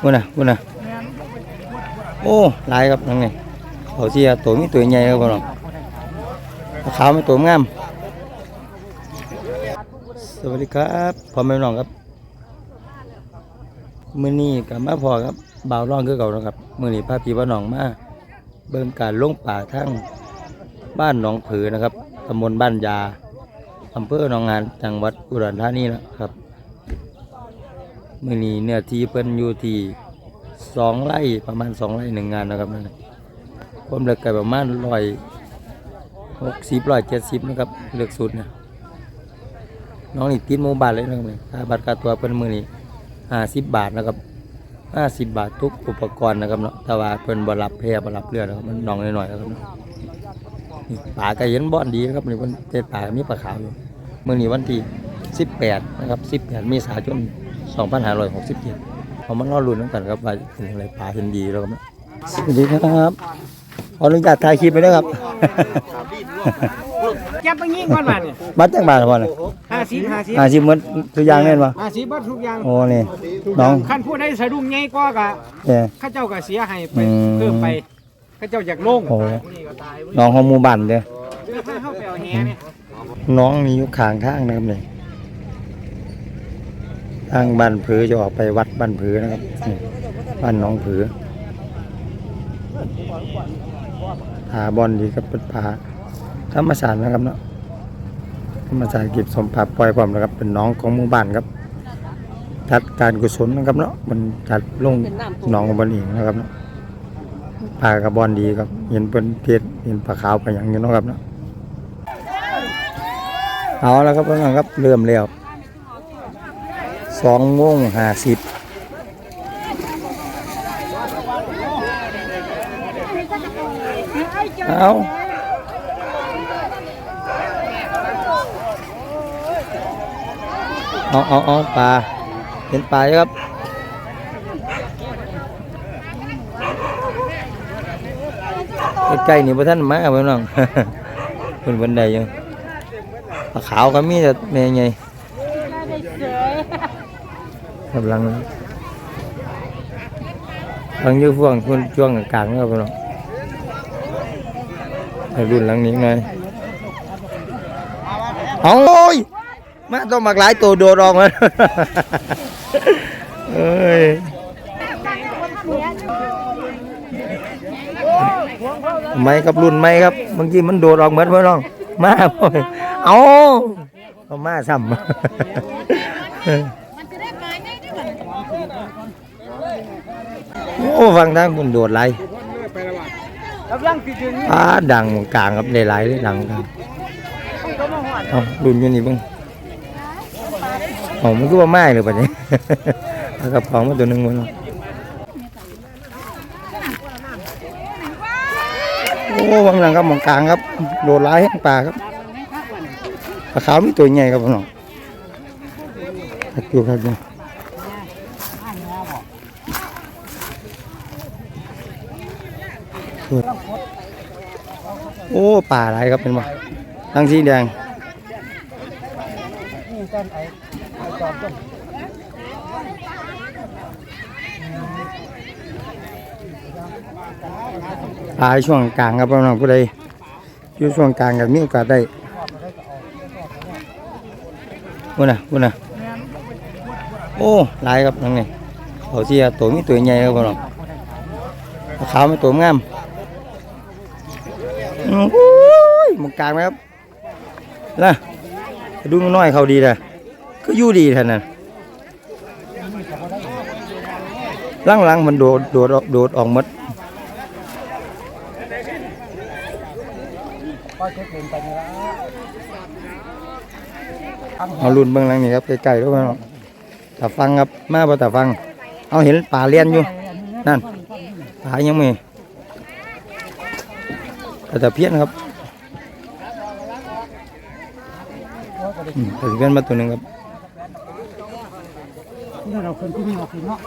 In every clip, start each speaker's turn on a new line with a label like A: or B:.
A: พูดนะพูดนะโอ้หลายครับทั้งนี้เขาเสียตัวมีตัวใหญ่ครับพ่อน้องขาวไม่ตัวงามสวัสดีครับพ่อแม่น้องครับมื้อนี้กับมาพอครับบ่าวร้องคือเก่านะครับมื้อนี้พาพี่พ่อน้องมาเบิ่งการลงป่าทั้งบ้านหนองผือนะครับตำบลบ้านยาอำเภอหนองงานจังหวัดอุดรธานีนะครับ มื้อนี้เนื้อที่เพิ่นอยู่ที่สองไร่ประมาณสองไร่หนึ่งงานนะครับนั่นความลึกก็ประมาณร้อยหกสิบร้อยเจ็ดสิบนะครับเลือกสุดนะน้องนี่ติดหมูบ้านเลยนะครับนี่ค่าบัตรค่าตัวเป็นมือนี่ห้าสิบบาทนะครับห้าสิบบาททุกอุปกรณ์นะครับเนาะแต่ว่าเป็นบรับแพร่บรับเรือนะครับมันน้องน้อยๆนะครับเนาะป่าก็เห็นบ่อนดีนะครับนี่มันเป็นป่ามีปลาขาวอยู่เมือนี้วันที่สิบแปดนะครับสิบแปดเมษายน สองพันห้าร้อยหกสิบเจ็ดเอามันรอลุ้นน้ำกันครับว่าเป็นอะไรป่าเห็นดีแล้วครับเนาะสวัสดีครับขออนุญาตถ่ายคลิปไปด้วยครับ
B: จับไปยิงก่อนมาเนี่ย
A: บัตรจังบาทพ่อเลย
B: ห้าสิบห้าสิบ
A: อาชีพเหมือนตัวอย่างแน่นวะ
B: ห้าสิบบัดทุกอย่าง
A: โอ้นี่น้อง
B: คันผู้ใดสะดุ้งใหญ่กว่ากะ
A: เอ่อ
B: ข้าเจ้าก็เสียให้ไป
A: อืม
B: เพิ่มไปข้าเจ้าอยากลง
A: โอ้น้องของหมู่บ้านเด้อ
B: เพื่อพาเข้าไปเอาแหเนี่ย
A: น้องนี่อยู่ข้างทางนะครับนี่ ทางบ้านผือจะออกไปวัดบ้านผือนะครับนี่บ้านน้องผือผาบอลดีกับเป็นผาธรรมศาสตร์นะครับเนาะธรรมศาสตร์กิจสมภาปล่อยความนะครับ เป็นน้องของหมู่บ้านครับจัดการกุศลนะครับเนาะมันจัดลงหน้องของบนเองนะครับเนาะผากระบอลดีครับ เห็นเป็นเพชรเห็นปลาขาวไปอย่างนี้นะครับเนาะเอาแล้วครับพี่น้องครับเริ่มแล้ว สองโมงห้าสิบเอาเอาเอาเอาปลา เห็นปลาไหมครับ ใกล้ๆนี่พระท่านมาพี่น้องเป็นวันใดยังปลาขาวก็มีแต่แม่ไง กำลังกำลังยืดฟ่วงคนช่วงกลางๆแล้วพี่น้องไปรุ่นหลังนี้ไงเอาโอ้ยมาต้องมักหลายตัวโดดออกมาเอ้ยไม่ครับรุ่นไม่ครับบางทีมันโดดออกเหมือนพี่น้อง มาบ่อเอาเอามาซ้ำ โอ้ฟังทางคุณโดดไหล
B: กำลังติดถึง
A: ป้าดังกลางครับได้ไหลายเลยดังกลางเอาดุนอยู่นี่เบ้างเอามันก็ว่าไม้เลยปะเนี่ยเอากระเพรามาตัวหนึงมันโอ้วังหลังครับหมองกลางครับ โดดไหลายแห้งปลาครับปลาขาวมีตัวใหญ่ครับพี่น้องครับอยู่ครับอยู่เปิด โอ้ป่าอะไรครับเป็นบ่ทั้งสีแดงปลาช่วงกลางครับพี่น้องผู้ใดอยู่ช่วงกลางกับมีโอกาสได้พูดนะพูดนะโอ้หลายครับทั้งนี้เขาเสียตัวมีตัวใหญ่ครับพี่น้องขาวมีตัวงาม มโอ้ยมองกลางไหมครับนะดูน้อยเขาดีเลยก็ยู่ดีท่านนั้นหลังๆมันโดดโดดออกโดดออกหมดเอารุ่นเบื้องหลังนี่ครับไกลๆด้วยมั้งแต่ฟังครับมาบ่แต่ฟัง เอาเห็นป่าเลียนอยู่ นั่นป่ายังไม่ แต่ตะเพียนครับอืมแต่ตะเพียนมาตัวหนึ่งครับ
B: เราคนที่นี่เราคือเนาะ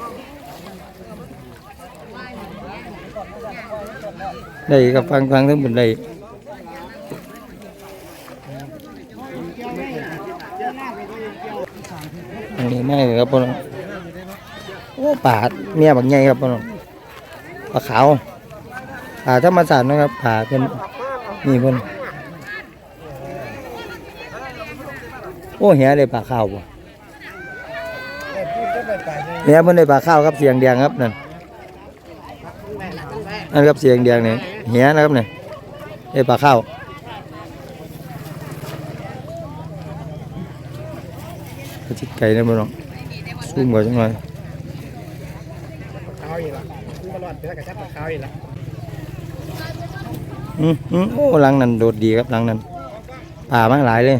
A: ได้กับฟังฟังทั้งหมดได้อันนี้ไม่ครับพ่อน้องโอ้ป่าเมียบักใหญ่ครับพี่น้องปลาขาว ป่าธรรมชาสตินะครับป่าเป็นนี่เพิ่นโอ้เหียได้ปลาข้าวบ่เหียเพิ่นได้ปลาข้าวครับเสียงแดงครับนั่นนั่นครับเสียงแดงเนี่ยเหียนะครับเนี่ยได้ปลาข้าวกระจิกไก่นะพี่น้องซูมกว่าจังหน่อย
B: ข้าวอีกละตลอดเป็นกระชับข้าวอีกละ
A: อืมอืมโอ้ลังนั้นโดดดีครับลังนั้นป่ามาหลายเลย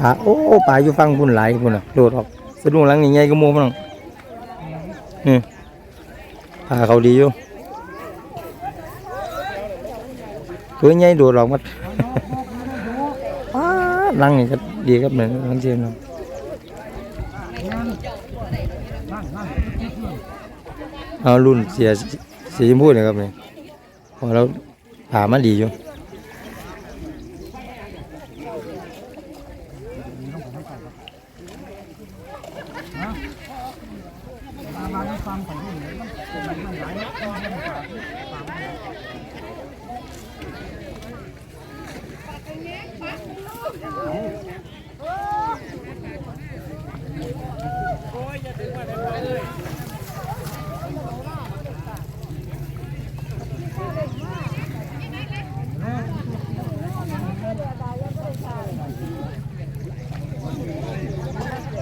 A: ป่าโอ้ป่าอยู่ฟังพุ่นหลายพุ่นอะโดดออกสะดุ้งหลังใหญ่ก็มูมั้งนี่ป่าเขาดีอยู่ ตัวใหญ่โดดออกมาป๊าดหลังนี่ก็ดีครับเนี่ย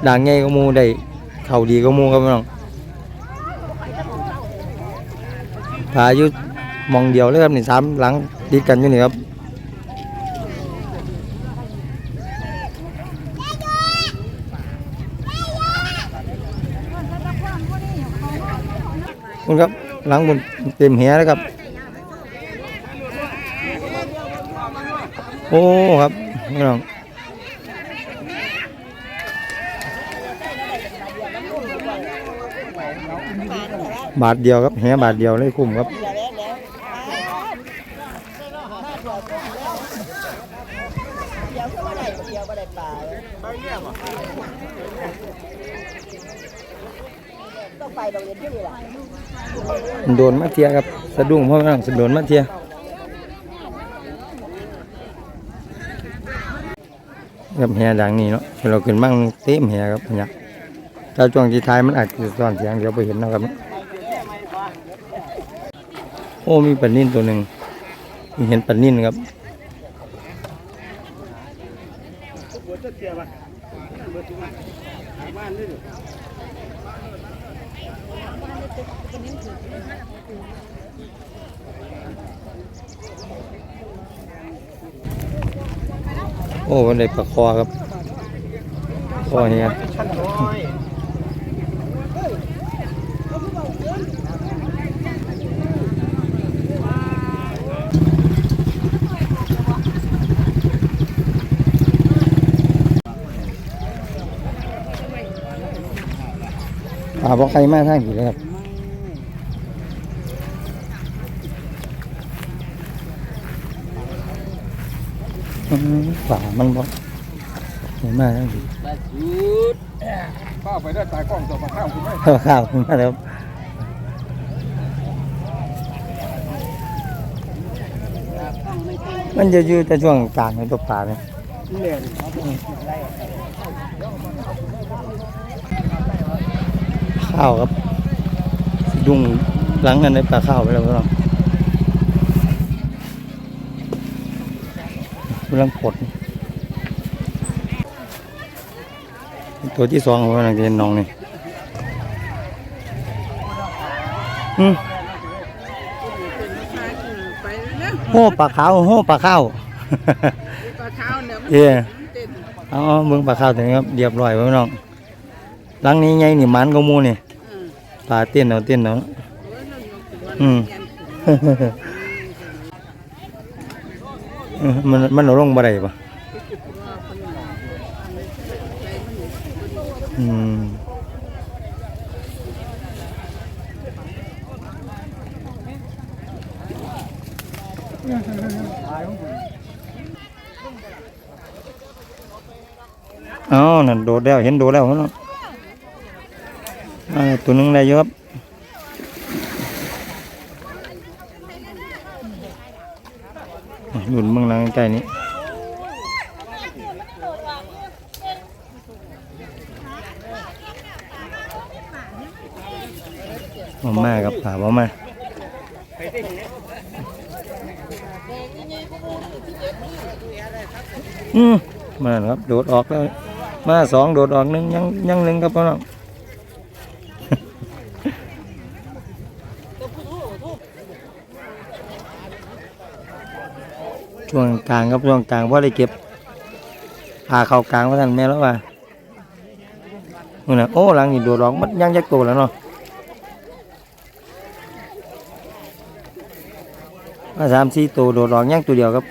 A: ด่างใหญ่ก็มูได้เข่าดีก็มูครับพี่น้องผ่าอยู่มองเดียวเลยครับนี่สามหลังติดกันอยู่นี่ครับ คุณครับหลังบนเต็มแหแล้วครับ โอ้ครับพี่น้องบาทเดียวครับแหบาทเดียวเลยคุ้มครับโดนมาเทียครับสะดุ้งเพราะว่าสะโดนมาเทียกับแหดังนี้เนาะเราขึ้นมั่งเต็มแหครับเนี่ยถ้าช่วงที่ท้ายมันอาจจะซ่อนเสียงเดี๋ยวไปเห็นนะครับ โอ้มีปลานิ่นตัวหนึ่งมีเห็นปลานิ่นครับ โอ้วันนี้ปลาคอครับคอเฮีย
B: อย
A: ปลาบอกใครมาท่างกี่เลยครับ อืมปลามันบอกใครมาทางกี่
B: ข้าวไปได้ตายกล้องตัวมาข้าวคุณไม่
A: ข้าวข้าวมาแล้วมันจะอยู่แต่ช่วงกลางในตัวปลาเนี่ย
B: เนียน
A: ข้าวครับสะดุ้งหลังนั้นได้ปลาข้าวไปแล้วครับำลังปลดตัวที่สองของมันจะเป็นน้องนี่อืม
C: ไปแล้ว
A: โห่ปลาขาวโห่ปลาข้าว
C: ปลาขาวเนี่ยมัน
A: เย่
C: เต้น
A: เอาเอาเบิ่งปลาข้าวถึงครับเรียบร้อยไว้พี่น้องหลังนี้ไงนี่มันก็มูนี่
C: อืม
A: ปลาเต้นเอาเต้นเอา
C: โอ้ยนั่นยกตัว
A: อืม
C: ยันขึ้น
A: เออ มันมันเอาลงบ่ได้ปะอืมอ๋อนั่นโดดแล้ว เห็นโดดแล้วเนาะอ่าตัวหนึงได้เยอะครับ หนุนเมืองหลังใกล้นี้มาม่ากับผามาม่าอืมมาครับ โดดออกแล้วมาสองโดดออกหนึ่งยังยังหนึ่งครับพ่อน้อง ช่วงกลางครับช่วงกลางว่าะได้เก็บพาเข้ากลางว่าท่านแม่แล้วว่านู่นะโอ้หลังนี่ดดร้องมันยังยักโตแล้วเนาะมาสามสี่ตัวโดดร้องยังตัวเดียวครับ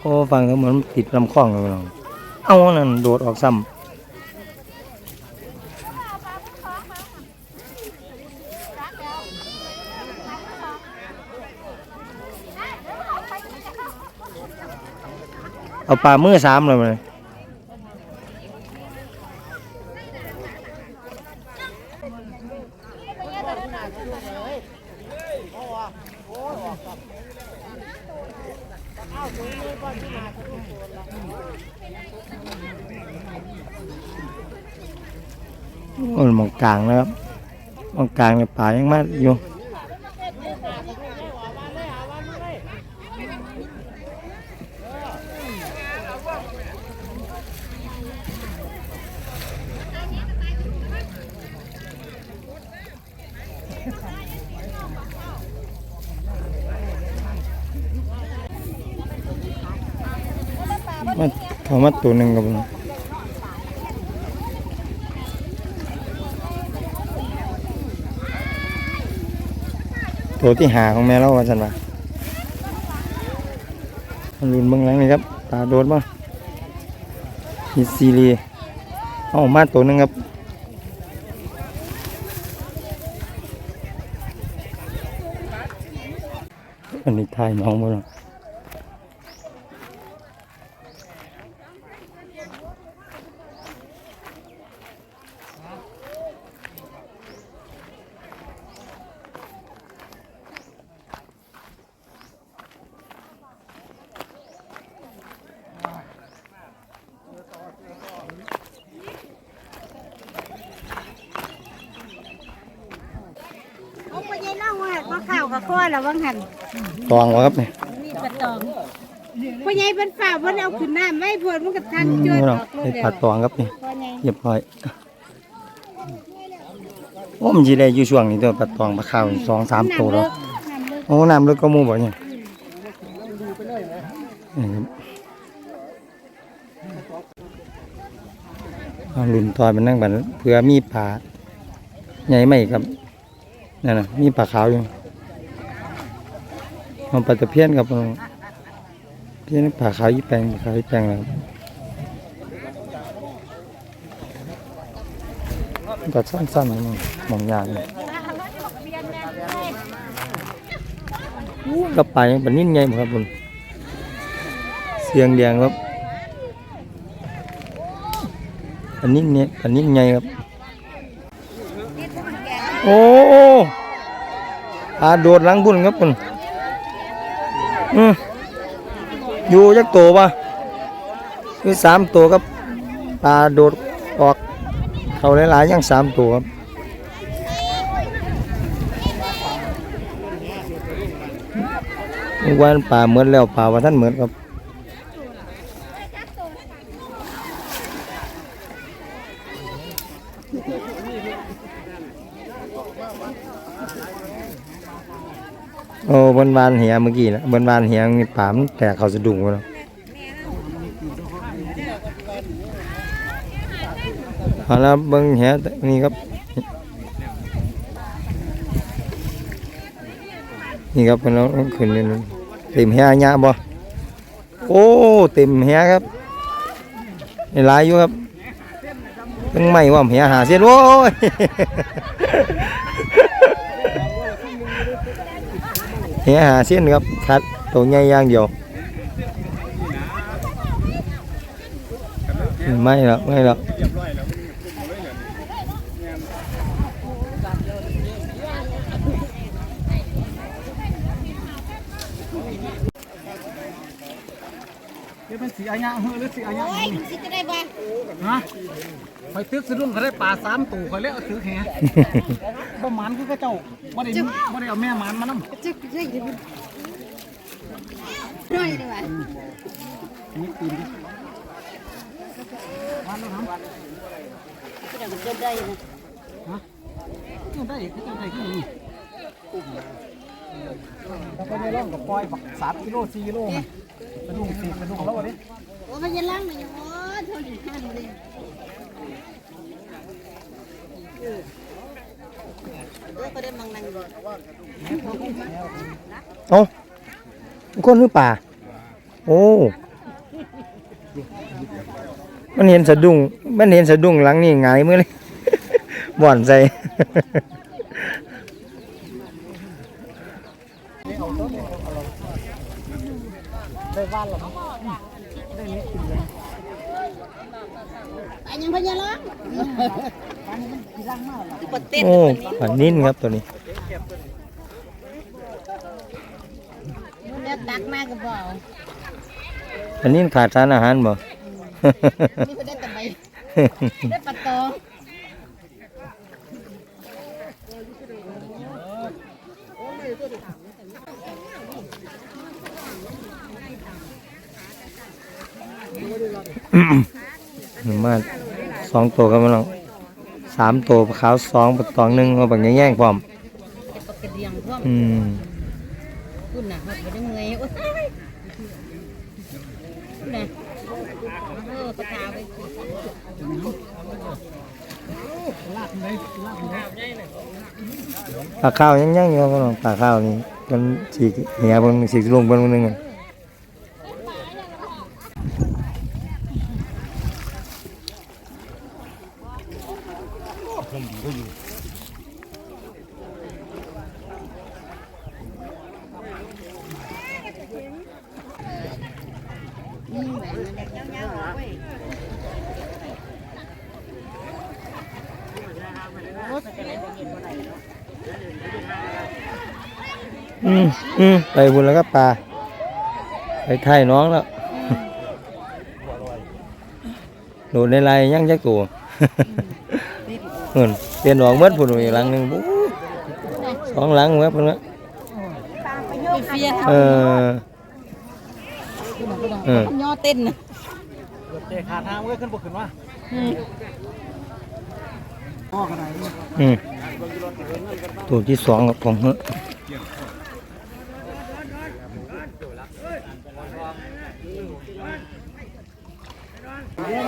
A: โอ้ฟังแล้วเหมือนติดลำคล้องเลยเนาะเอานั่นโดดออกซ้ำ เอาปลามือสามเลยมันมองกลางนะครับมองกลางเนี่ยป่ายังมากอยู่ มันเขามาตัวหนึ่งกับผมตัวที่หาของแม่เราว่าสันว่ามันรุนเบื้องหลังนี่ครับ ตาโดนบ้างมีซีรีเอามาตัวหนึ่งครับอันนี้ทายน้องบ่เนาะ
D: เอาไปยัยเล่าว่าก็ข้าวกับข้อ แล้วว่างหัน
A: ตองวะครับเนี่ย
D: มีปลาตองพ่อใหญ่เป็นฝ่าเพิ่นเอาขึ้นน้ำไว้เพิ่นมันก็ทันจดอ
A: เนาะ
D: อกร
A: ไอ้
D: ถ
A: ปลาตองครับนี่
D: พ่อใหญ่
A: เรียบร้อยโอ้มันจีได้อยู่ช่วงนี้ตัวปลาตองปลาขาวนี่สองสามตัวแล้ว
D: น้ำเลิก
A: โอ้น้ำลึกก็หมูบ่เนี่ยนี่ครับเอาลุ่นทอยมันนั่งบันเผื่อมีปลาใหญ่ไหมครับนั่นน่ะมีปลาขาวอยู่ เอาปลาตะเพียนครับเอาเพียนปลาขาวยี่แปงขาวยี่แปงครับก็สั้นๆนี่มองยากเลยก็ไปปันนิดไงครับคุณเสียงแดงครับปันนิดเนี่ยปันนิดไงครับ โอ้ปลาโดดหลังบุญครับคุณ อืมอยู่ยักตัวปะคือสามตัวครับปลาโดดออก เขาหลายๆยังสามตัวครับวันป่าเหมือนแล้วป่าว่าท่านเหมือนครับ โอ้บนบานเหียเมื่อกี้นะบนบานเหียมีป่ามแตกเขาสะดุ้งแล้วเอาละเบิ้งเหียนี่ครับ นี่ครับเป็นเราขึ้นเต็มแห่ยะบ่โอ้เต็มแหครับนี่หลายอยู่ครับตั้งไม่ว่าแหหาเส้นโอ้ย แหหาเส้นครับคัดตัวใหญ่อย่างเดียวไม่หรอกไม่หรอก
B: เดี๋ยวเป็นสีอาญะเฮ้หรือสีอาญะ
D: โอ้ยสิจะได้บ่
B: ฮะคอยตึกสะดุ้งเขาได้ปลาสามตัวคอยเลี้ยเอาตึกแหบ่หมันคือเขาเจ้าบ่ได้บ่ได้เอาแม่หมันมานำ
D: จะได้ได้บ่น้อยได้บ่
B: นี่ตีนดิวันแล้วครับ
D: จะได้จะได้นะ
B: ฮะก็ได้ก็ได้ก็มีแล้วก็ได้ร่องกับปล่อยบักสามกิโลสี่กิโล มันสะดุ้งสี่สะดุ้งแล้ววะดิ
D: โอ้มันจะล้างมันยู่โอ้เท่านี้หันเลยเออก็ได้มังนังบ่
A: เอ้าคนหรือป่า โอ้ มันเห็นสะดุ้ง มันเห็นสะดุ้งหลังนี่หงายมือเลยบ่อนใจ ส่
B: ได้บ้านแล้วมั้ง
D: อันยังพยาล้างปดเต้น
A: โอ้ปันนิ่นครับตัวนี้
D: แล้วตักมาก็บ่เอา
A: ปันนิ่นขาดสารอาหารบ่
D: นี่ก็ได้แต่ใบได้ปลาตอ
A: มาสองตัวครับพี่น้องสามตัวขาวสองปตองหนึ่งมาแบบแย่งๆพร้อม
D: ก็บปลากระเดียงพร้อม
A: อืม
D: คุณน่ะบ่ได้เงยโอ้ยคุณน่ะเออปลาตาไว้
B: ลากากเลย
A: ปลาข้าวยังยังอยู่ครับพ่องปลาข้าวนี่มันสีเหียเบางสีลงบางนึงอะ อืมอืมไปบุญแล้วก็ปลาไปไข่น้องแล้วโดดในลายยังจักตัวเงินเปลี่ยนออกเมื่อผุนอีกหลังหนึ่งปุ๊บสองหลังเมื่อพุ่นละ
D: เฟีย
A: เออเออ
D: ย่อเต้นน่ะ
B: เตะขาทางเว้ยขึ้นบกขึ้นมาอ้อขนาดนี้
A: อืม ตัวที่สองกับของเฮ้อ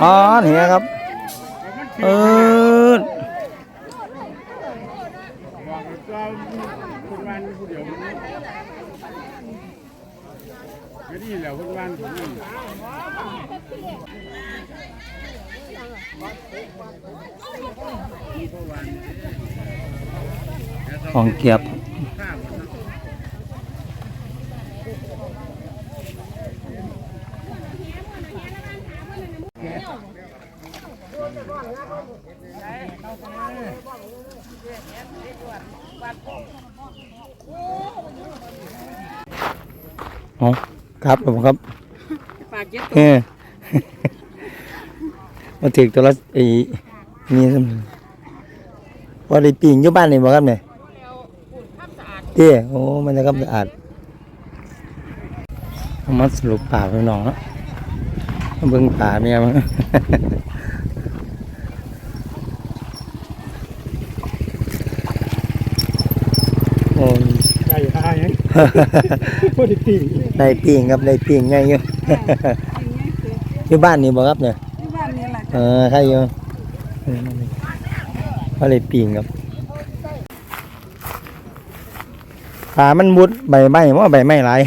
A: อ๋อเนี่ยครับ เออ
B: คนวันผู้เดียวไม่ดีแล้วคนวัน
A: ของเกียบอ๋อครับผมครับ
C: ปากเจ็ด
A: เออมาถึงตัวละไอ้นี่สม ว่าได้ปีงอยู่บ้านนี่บ่ครับเนี่ยเต้โอ้มันจะครับสะอาดเอามาสรุปป่าไปน้องเนาะมาเบิ่งป่าเนี่ยมั้งโอ้ย
B: ใหญ่ตายยังพอดีปี
A: ได้ปีงครับได้ปีงไงอยู่อยู่บ้านนี่บ่ครับเนี่ย
C: ที่บ้านนี่แหละ
A: เออใครอยู่เออนั่นเอง ก็เลยปีงครับปลามันมุดใบไม้ว่าใบไม้หลาย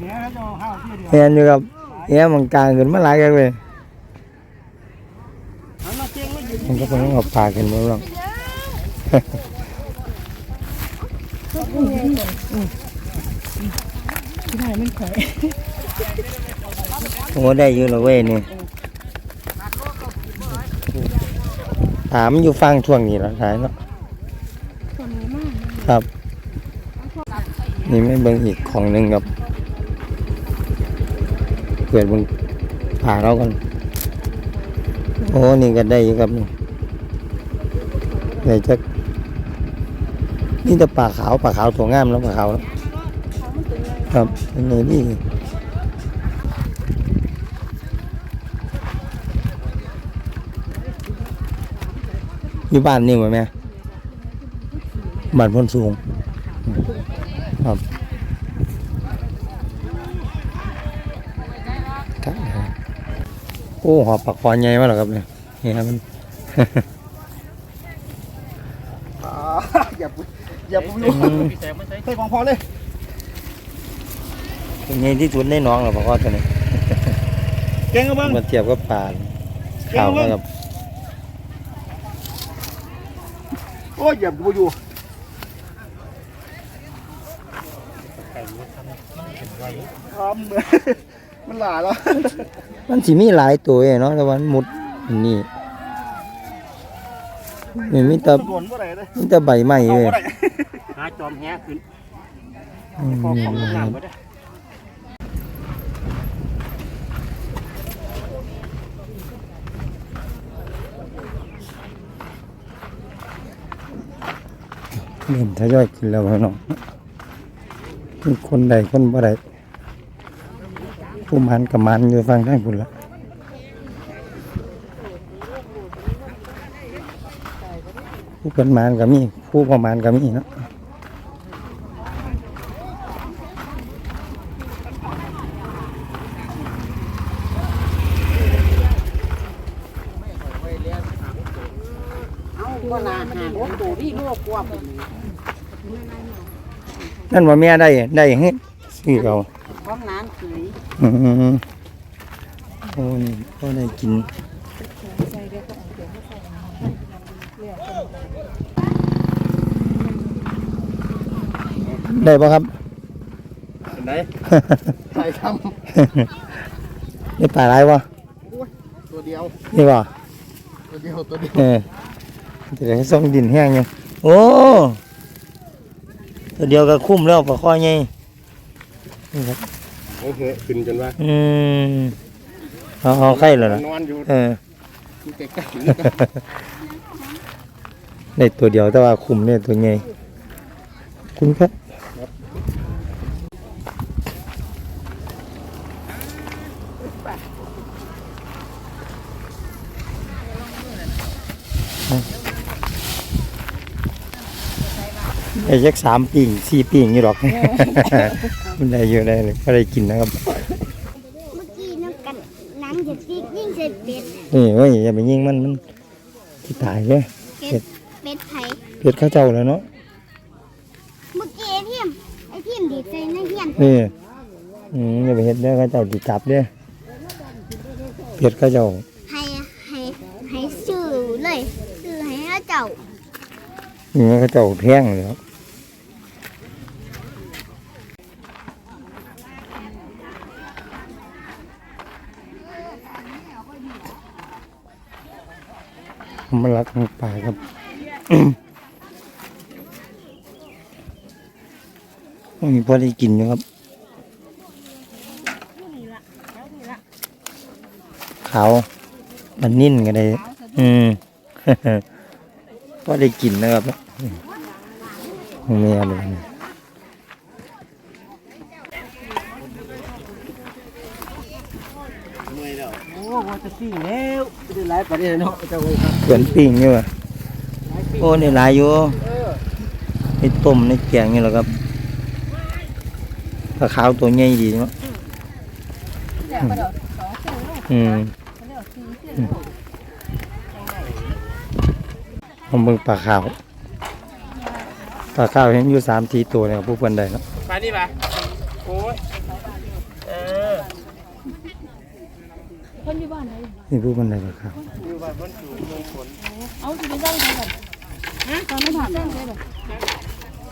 B: แล้วจะห้าวที่เดียว
A: เห็นอยู่ครับเฮียมันกลางขึ้นมาหลายกันเลย
B: หันมาเจียงมาอยู่
A: มันก็เป็นเอาปลาขึ้นมาลองโอ้ได้อยู่แล้วเว้ยนี่ ถามอยู่ฟังช่วงนี้แล้วขายเนาะครับ นี่ไม่เบิ่งอีกของหนึ่งครับเปิดเบิ่งผ่าเรากันโอ้นี่ก็ได้อยู่ครับนี่ได้จักนี่แต่ปลาขาวปลาขาวตัวงามแล้วปลาขาวแล้วครับเป็นไงนี่ อยู่บ้านนี่ไหมแม่บ้านพ้นสูง ครับครับโอ้หอบปากคอใหญ่มากหรอครับเนี่ยนี่ครับมัน
B: อย่าปุ๊อย่าปุ๊อยู่ใส่ของพอเลย
A: เป็นไงที่สุดในหน้องหรอปากคอตัวนี้
B: เก่งกับมึง
A: มาเทียบกับปลาขาวนะครับ
B: โอ้ยอย่าปุ๊อยู่ทำมันหลาแล้ว
A: มันสิมีหลายตัวเนาะแต่ว่ามันมุดอันนี่นี่มีแต่
B: โดนเมื่อไหร่เลย
A: มีแต่ใบไม้
B: เอา
A: เลย
B: เมื่อไหร่
E: หาจอมแฮขึ้น
A: อืม
E: พอของหนังไปได้
A: เริ่มทยอยกินแล้วเน้องมีคนใดคนบ่ใดผู้มันกับมันอยู่ฟังข้างคุณละผู้เป็นมันก็มีผู้ประมาณก็มีเนาะ
C: เอาบ่นาหาโอ้ตัวนี่โลกกว่า
A: นั่นว่าแม่ได้ได้เฮ็ดซื้อเอา
C: ของนานเคย
A: อืมโอ้นี่ก็ได้กินได้ปะครับ
B: เป็นไงใส่ท
A: ได้ปลาอะไรวะำ
B: ตัวเดียว
A: นี่วะ
B: ตัวเดียวตัวเดียว
A: เออจะได้ส่งดินแห้งยังโอ้ ตัวเดียวก็คุ้มแล้วปลาข้อใหญ่นี่ครับ
B: โอ้โหขึ้นจนว่า
A: อืมเอาเอาไข่เลยล่ะ
B: นอนอยู่
A: เออ
B: ใกล้ๆ
A: ได้ตัวเดียวแต่ว่าคุ้มเนี่ยตัวใหญ่คุณครับ ไอ้ยักสามปิ่งสี่ปิ่งอยู่หรอก มันได้เยอะได้เลยก็ได้กินนะครับ
D: เมื่อกี้น้ำกันน้ำจะติ๊กยิ่งเสร็จเป็ด
A: นี่เว้ยอย่าไปยิงมันมันที่ตายเลย
D: เป็ดเป็ดไผ่
A: เพียดเข้าเจ้าแล้วเนาะ
D: เมื่อกี้ไอ้พิมไอ้พิมดีใจนะเฮียน
A: นี่อืมอย่าไปเฮ็ดเด้อเข้าเจ้าติจับเด้อเพียดเข้าเจ้า
D: ให้ให้ให้ซื้อเลยซื้อให้เอาเจ้า
A: นี่เข้าเจ้าแพงเลยครับ มันรักมันป่าครับมีพอได้กินอยู่ครับ ขาวมันนิ่นกันเลยอืมพอได้กินนะครับแม่เลย
E: โอ้ว่า จะปิ้งแล้วจะได้หลายประเด็นเนาะเจ้าเอ้ยครับ
A: เกินปิ้งอยู่อะโอ้นี่หลายอยู่ในต้มในแกงนี่แหละครับปลาขาวตัวใหญ่ดีเนาะอืมอืมผมเบิ่งปลาขาวปลาขาวเห็นอยู่สามทีตัวเนี่ยครับผู้เพิ่นได้เนาะ
E: มานี่ปะโอ้ย
A: นี่ผู้บันไดบ่ครับ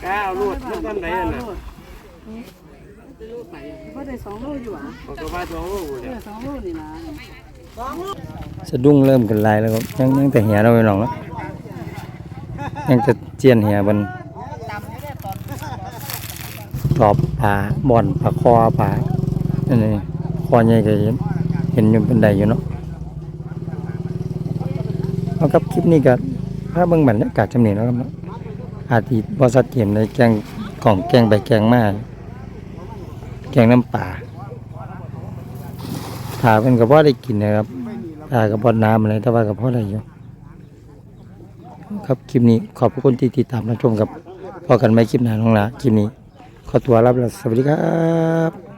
E: ก้าวรูดมันต้นไหนน่ะ
C: ก็ได้สองโลอยู่อะ
E: ผมก็ว่าตัวโอ้โหเนี่ย
C: สองโลนี่นะ
A: สะดุ้งเริ่มกันลายแล้วครับยังยังแต่เหียเราไปน้องเนาะยังจะเจียนเหียบนตอบปลาบ่อนปลาคอปลาอันนี้คอใหญ่ก็เห็นเห็นอยู่เป็นใดอยู่เนาะเอา ครับคลิปนี้ก็ถ้าเบิ่งบรรยากาศจำเนียแล้วครับนะอาทิตย์บ่ชัดเจนในแกงของแกงใบแกงมากแกงน้ำปลาถาเป็นกับพ่อได้กินนะครับถากับพ่อน้ำอะไรแต่ว่ากับพ่ออะไรอยู่ครับคลิปนี้ขอบคุณที่ติดตามรับชมครับพอกันไหมคลิปหน้าน้องลาคลิปนี้ขอตัวรับแล้วสวัสดีครับ